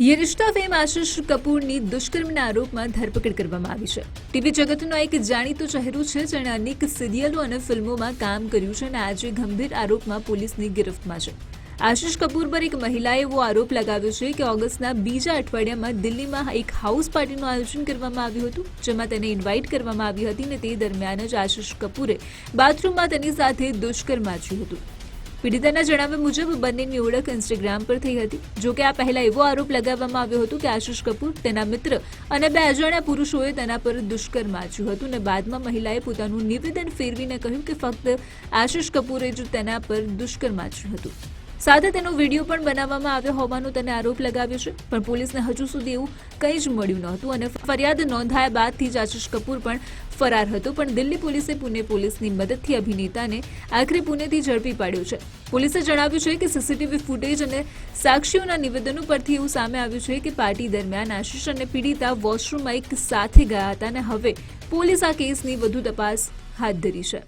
યે રિશ્તા ફેમ આશિષ કપૂરની દુષ્કર્મના આરોપમાં ધરપકડ કરવામાં આવી છે. ટીવી જગતનો એક જાણીતો ચહેરો છે જેણે અનેક સિરિયલો અને ફિલ્મોમાં કામ કર્યું છે અને આજે ગંભીર આરોપમાં પોલીસની ગિરફ્તમાં છે. આશિષ કપૂર પર એક મહિલાએ એવો આરોપ લગાવ્યો છે કે ઓગસ્ટના બીજા અઠવાડિયામાં દિલ્હીમાં એક હાઉસ પાર્ટીનું આયોજન કરવામાં આવ્યું હતું, જેમાં તેને ઇન્વાઇટ કરવામાં આવી હતી અને તે દરમિયાન જ આશિષ કપૂરે બાથરૂમમાં તેની સાથે દુષ્કર્મ આચર્યું હતું. પીડિતાના જણાવ્યા મુજબ બંનેની ઓળખ ઇન્સ્ટાગ્રામ પર થઈ હતી. જો કે આ પહેલા એવો આરોપ લગાવવામાં આવ્યો હતો કે આશિષ કપૂર તેના મિત્ર અને બે અજાણ્યા પુરુષોએ તેના પર દુષ્કર્મ આચ્યું હતું અને બાદમાં મહિલાએ પોતાનું નિવેદન ફેરવીને કહ્યું કે ફક્ત આશિષ કપૂરે જ તેના પર દુષ્કર્મ આચ્યું હતું. સાથે તેનો વીડિયો પણ બનાવવામાં આવ્યો હોવાનો તેને આરોપ લગાવ્યો છે, પણ પોલીસને હજુ સુધી એવું કંઈ જ મળ્યું નહોતું અને ફરિયાદ નોંધાયા બાદથી જ આશિષ કપૂર પણ ફરાર હતો, પણ દિલ્હી પોલીસે પુણે પોલીસની મદદથી અભિનેતાને આખરે પુણેથી ઝડપી પાડ્યો છે. પોલીસે જણાવ્યું છે કે સીસીટીવી ફૂટેજ અને સાક્ષીઓના નિવેદનો પરથી એવું સામે આવ્યું છે કે પાર્ટી દરમિયાન આશિષ અને પીડિતા વોશરૂમમાં એક સાથે ગયા હતા અને હવે પોલીસ આ કેસની વધુ તપાસ હાથ ધરી છે.